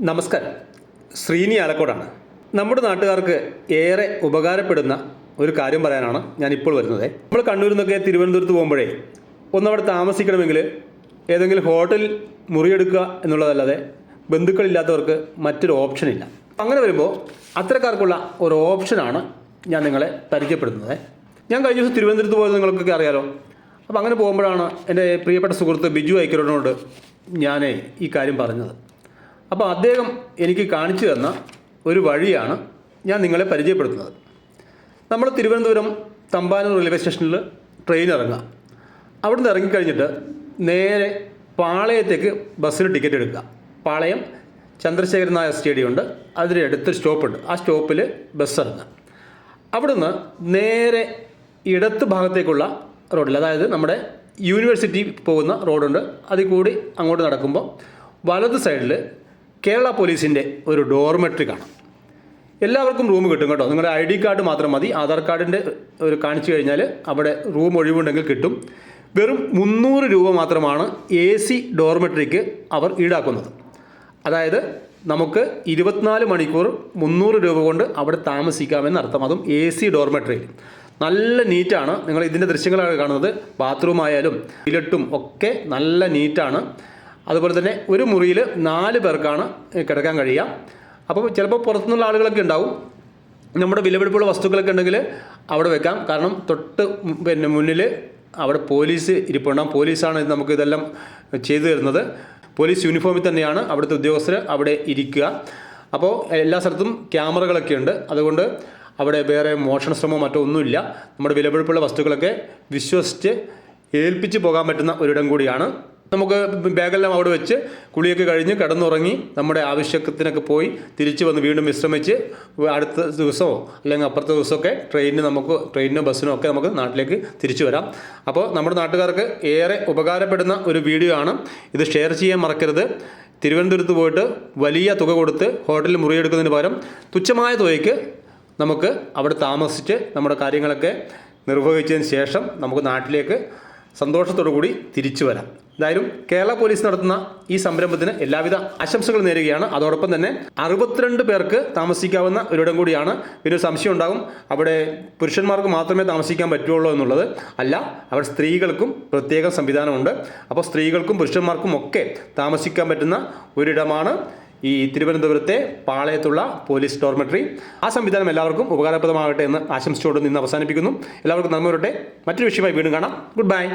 നമസ്കാരം. ശ്രീനി ആലക്കോടാണ്. നമ്മുടെ നാട്ടുകാർക്ക് ഏറെ ഉപകാരപ്പെടുന്ന ഒരു കാര്യം പറയാനാണ് ഞാൻ ഇപ്പോൾ വരുന്നത്. നമ്മൾ കണ്ണൂരിൽ നിന്നൊക്കെ തിരുവനന്തപുരത്ത് പോകുമ്പോഴേ ഒന്നവിടെ താമസിക്കണമെങ്കിൽ ഏതെങ്കിലും ഹോട്ടലിൽ മുറിയെടുക്കുക എന്നുള്ളതല്ലാതെ ബന്ധുക്കളില്ലാത്തവർക്ക് മറ്റൊരു ഓപ്ഷനില്ല അങ്ങനെ വരുമ്പോൾ അത്തരക്കാർക്കുള്ള ഒരു ഓപ്ഷനാണ് ഞാൻ നിങ്ങളെ പരിചയപ്പെടുത്തുന്നത്. ഞാൻ കഴിഞ്ഞ ദിവസം തിരുവനന്തപുരത്ത് പോയത് നിങ്ങൾക്കൊക്കെ അറിയാലോ. അപ്പോൾ അങ്ങനെ പോകുമ്പോഴാണ് എന്റെ പ്രിയപ്പെട്ട സുഹൃത്ത് ബിജു ഐക്കരോടിനോട് ഞാൻ ഈ കാര്യം പറഞ്ഞത്. അപ്പോൾ അദ്ദേഹം എനിക്ക് കാണിച്ചു തന്ന ഒരു വഴിയാണ് ഞാൻ നിങ്ങളെ പരിചയപ്പെടുത്തുന്നത്. നമ്മൾ തിരുവനന്തപുരം തമ്പാനൂർ റെയിൽവേ സ്റ്റേഷനിൽ ട്രെയിൻ ഇറങ്ങുക. അവിടുന്ന് ഇറങ്ങിക്കഴിഞ്ഞിട്ട് നേരെ പാളയത്തേക്ക് ബസ്സിന് ടിക്കറ്റ് എടുക്കുക. പാളയം ചന്ദ്രശേഖരൻ നായർ സ്റ്റേഡിയം ഉണ്ട് അതിന്റെ അടുത്തൊരു സ്റ്റോപ്പുണ്ട് ആ സ്റ്റോപ്പിൽ ബസ് ഇറങ്ങുക. അവിടുന്ന് നേരെ ഇടത്ത് ഭാഗത്തേക്കുള്ള റോഡിൽ അതായത് നമ്മുടെ യൂണിവേഴ്സിറ്റി പോകുന്ന റോഡുണ്ട് അതിൽ കൂടി അങ്ങോട്ട് നടക്കുമ്പോൾ വലത് സൈഡിൽ കേരള പോലീസിന്റെ ഒരു ഡോർമെട്രി കാണാം. എല്ലാവർക്കും റൂം കിട്ടും കേട്ടോ. നിങ്ങളുടെ ഐ ഡി കാർഡ് മാത്രം മതി. ആധാർ കാർഡിന്റെ ഒരു കാണിച്ചു കഴിഞ്ഞാൽ അവിടെ റൂം ഒഴിവുണ്ടെങ്കിൽ കിട്ടും. വെറും മുന്നൂറ് രൂപ മാത്രമാണ് എ സി ഡോർമെട്രിക്ക് അവർ ഈടാക്കുന്നത്. അതായത് നമുക്ക് ഇരുപത്തിനാല് മണിക്കൂർ മുന്നൂറ് രൂപ കൊണ്ട് അവിടെ താമസിക്കാമെന്ന് അർത്ഥം. അതും എ സി ഡോർമെട്രി നല്ല നീറ്റാണ്. നിങ്ങൾ ഇതിന്റെ ദൃശ്യങ്ങളാണ് കാണുന്നത്. ബാത്റൂം ആയാലും ഒക്കെ നല്ല നീറ്റാണ്. അതുപോലെ തന്നെ ഒരു മുറിയിൽ നാല് പേർക്കാണ് കിടക്കാൻ കഴിയുക. അപ്പോൾ ചിലപ്പോൾ പുറത്തുനിന്നുള്ള ആളുകളൊക്കെ ഉണ്ടാവും. നമ്മുടെ വിലപിടിപ്പുള്ള വസ്തുക്കളൊക്കെ ഉണ്ടെങ്കിൽ അവിടെ വെക്കാം. കാരണം തൊട്ട് പിന്നെ മുന്നിൽ അവിടെ പോലീസ് ഇരിപ്പുണ്ടാകും പോലീസാണ് നമുക്ക് ഇതെല്ലാം ചെയ്തു തരുന്നത്. പോലീസ് യൂണിഫോമിൽ തന്നെയാണ് അവിടുത്തെ ഉദ്യോഗസ്ഥർ അവിടെ ഇരിക്കുക. അപ്പോൾ എല്ലാ സ്ഥലത്തും ക്യാമറകളൊക്കെ ഉണ്ട്. അതുകൊണ്ട് അവിടെ വേറെ മോഷണ ശ്രമമോ മറ്റോ ഒന്നുമില്ല. നമ്മുടെ വിലപിടിപ്പുള്ള വസ്തുക്കളൊക്കെ വിശ്വസിച്ച് ഏൽപ്പിച്ച് പോകാൻ പറ്റുന്ന ഒരിടം കൂടിയാണ്. നമുക്ക് ബാഗെല്ലാം അവിടെ വെച്ച് കുളിയൊക്കെ കഴിഞ്ഞ് കിടന്നുറങ്ങി നമ്മുടെ ആവശ്യത്തിനൊക്കെ പോയി തിരിച്ച് വന്ന് വീണ്ടും വിശ്രമിച്ച് അടുത്ത ദിവസമോ അല്ലെങ്കിൽ അപ്പുറത്തെ ദിവസമൊക്കെ ട്രെയിനിന് നമുക്ക് ട്രെയിനിനോ ബസ്സിനോ ഒക്കെ നമുക്ക് നാട്ടിലേക്ക് തിരിച്ചു വരാം. അപ്പോൾ നമ്മുടെ നാട്ടുകാർക്ക് ഏറെ ഉപകാരപ്പെടുന്ന ഒരു വീഡിയോ ആണ്. ഇത് ഷെയർ ചെയ്യാൻ മറക്കരുത്. തിരുവനന്തപുരത്ത് പോയിട്ട് വലിയ തുക കൊടുത്ത് ഹോട്ടലിൽ മുറിയെടുക്കുന്നതിന് പകരം തുച്ഛമായ തുകയ്ക്ക് നമുക്ക് അവിടെ താമസിച്ച് നമ്മുടെ കാര്യങ്ങളൊക്കെ നിർവഹിച്ചതിന് ശേഷം നമുക്ക് നാട്ടിലേക്ക് സന്തോഷത്തോടു കൂടി തിരിച്ചു വരാം. എന്തായാലും കേരള പോലീസ് നടത്തുന്ന ഈ സംരംഭത്തിന് എല്ലാവിധ ആശംസകൾ നേരുകയാണ്. അതോടൊപ്പം തന്നെ അറുപത്തിരണ്ട് പേർക്ക് താമസിക്കാവുന്ന ഒരിടം കൂടിയാണ്. പിന്നെ സംശയം ഉണ്ടാകും. അവിടെ പുരുഷന്മാർക്ക് മാത്രമേ താമസിക്കാൻ പറ്റുള്ളൂ എന്നുള്ളത്. അല്ല അവിടെ സ്ത്രീകൾക്കും പ്രത്യേക സംവിധാനമുണ്ട്. അപ്പോൾ സ്ത്രീകൾക്കും പുരുഷന്മാർക്കും ഒക്കെ താമസിക്കാൻ പറ്റുന്ന ഒരിടമാണ് ഈ തിരുവനന്തപുരത്തെ പാളയത്തുള്ള പോലീസ് ഡോർമെട്രി. ആ സംവിധാനം എല്ലാവർക്കും ഉപകാരപ്രദമാകട്ടെ എന്ന് ആശംസിച്ചുകൊണ്ട് നിന്ന് അവസാനിപ്പിക്കുന്നു. എല്ലാവർക്കും നന്മ വരട്ടെ. മറ്റൊരു വിഷയമായി വീണ്ടും കാണാം. Good bye